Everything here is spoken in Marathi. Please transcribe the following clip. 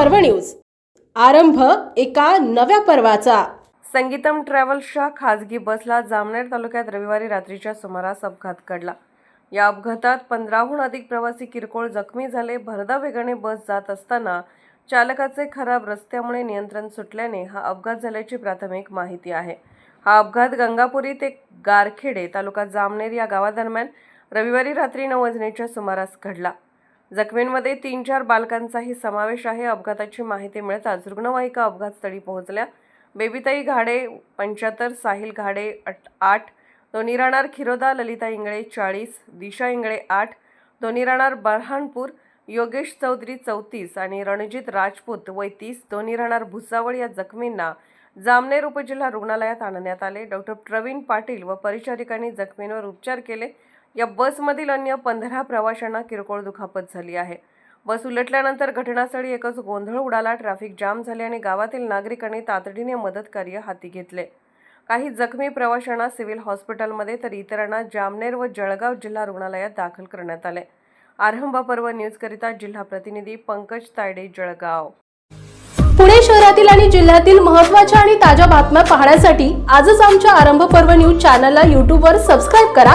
पर्व न्यूज. आरंभ एका नव्या पर्वाचा. संगीतम ट्रॅव्हल्सच्या खासगी बसला जामनेर तालुक्यात रविवारी रात्रीच्या सुमारास अपघात घडला. या अपघातात पंधराहून अधिक प्रवासी किरकोळ जखमी झाले. भरदा वेगाने बस जात असताना चालकाचे खराब रस्त्यामुळे नियंत्रण सुटल्याने हा अपघात झाल्याची प्राथमिक माहिती आहे. हा अपघात गंगापुरी ते गारखेडे तालुका जामनेर या गावादरम्यान रविवारी रात्री नऊ वाजण्याच्या सुमारास घडला. जखमींमध्ये तीन चार बालकांचाही समावेश आहे. अपघाताची माहिती मिळताच रुग्णवाहिका अपघातस्थळी पोहोचल्या. बेबीताई घाडे पंच्याहत्तर साहिल घाडे अट आठ दोन्ही राहणार खिरोदा ललिता इंगळे चाळीस दिशा इंगळे आठ दोन्ही राहणार बरहानपूर योगेश चौधरी चौतीस आणि रणजित राजपूत वैतीस दोन्ही राहणार भुसावळ या जखमींना जामनेर उपजिल्हा रुग्णालयात आणण्यात आले. डॉक्टर प्रवीण पाटील व परिचारिकांनी जखमींवर उपचार केले. या बसमधील अन्य पंधरा प्रवाशांना किरकोळ दुखापत झाली आहे. बस उलटल्यानंतर घटनास्थळी एकच गोंधळ उडाला. ट्रॅफिक जाम झाले आणि गावातील नागरिकांनी तातडीने मदत कार्य हाती घेतले. काही जखमी प्रवाशांना सिव्हिल हॉस्पिटलमध्ये तर इतरांना जामनेर व जळगाव जिल्हा रुग्णालयात दाखल करण्यात आले. आरंभ पर्व न्यूजकरिता जिल्हा प्रतिनिधी पंकज तायडे जळगाव. पुणे शहरातील आणि जिल्ह्यातील महत्त्वाच्या आणि ताज्या बातम्या पाहण्यासाठी आजच आमच्या आरंभ पर्व न्यूज चॅनलला यूट्यूबवर सबस्क्राईब करा.